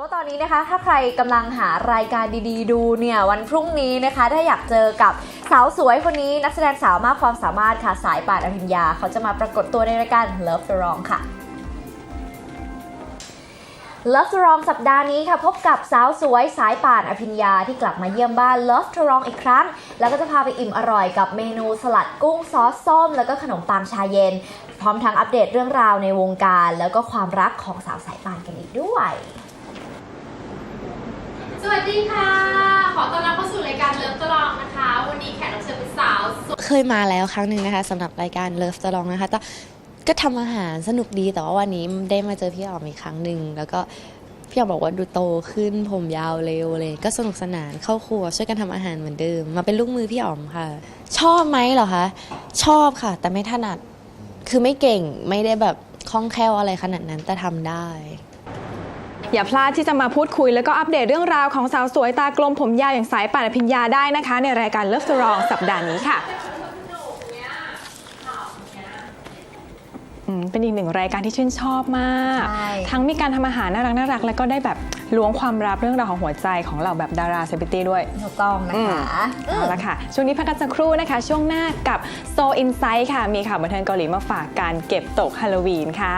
ว่าตอนนี้นะคะถ้าใครกำลังหารายการดีๆ ดูเนี่ยวันพรุ่งนี้นะคะถ้าอยากเจอกับสาวสวยคนนี้นักแสดงสาวมากความสามารถค่ะสายป่านอภิญญา เขาจะมาปรากฏตัวในรายการ Love the Wrong ค่ะ Love the Wrong สัปดาห์นี้ค่ะ พบกับสาวสวยสายป่านอภิญญาที่กลับมาเยี่ยมบ้าน Love the Wrong อีกครั้ง แล้วก็จะพาไปอิ่มอร่อยกับเมนูสลัดกุ้งซอสส้ม แล้วก็ขนมปังชาเย็น พร้อมทั้งอัปเดตเรื่องราวในวงการ แล้วก็ความรักของสาวสายป่านกันอีกด้วย สวัสดีค่ะ ขอต้อนรับเข้าสู่รายการเลิฟตลองนะคะ วันนี้แขกรับเชิญเป็นสาวสวยเคยมาแล้วครั้งหนึ่งนะคะสำหรับรายการเลิฟตลองนะคะแต่ก็ทำอาหารสนุกดีแต่ว่าวันนี้ได้มาเจอพี่อ๋อมอีกครั้งหนึ่งแล้วก็พี่อ๋อมบอกว่าดูโตขึ้นผมยาวเร็วเลยก็สนุกสนานเข้าครัวช่วยกันทำอาหารเหมือนเดิม มาเป็นลูกมือพี่อ๋อมค่ะ ชอบไหมเหรอคะชอบค่ะ แต่ไม่ถนัดคือไม่เก่งไม่ได้แบบคล่องแคล่วอะไรขนาดนั้นแต่ทำได้ อย่าพลาดที่จะมาพูดคุยแล้วก็อัปเดตเรื่องราวของสาวสวยตากลมผมยาวอย่างสายป่านอภิญญาได้นะคะ ในรายการ Love the Wrong สัปดาห์นี้ค่ะอืมเป็นอีกหนึ่งรายการที่ชื่นชอบมากใช่ทั้งมีการทำอาหารน่ารักน่ารักแล้วก็ได้แบบล้วงความลับเรื่องราวของหัวใจของเราแบบดาราเซเลบริตี้ด้วย ถูกต้องนะคะเอาละค่ะ ช่วงนี้พักกันสักครู่นะคะ ช่วงหน้ากับ So Insight ค่ะ มีข่าวบันเทิงเกาหลีมาฝากการเก็บตกฮาโลวีนค่ะ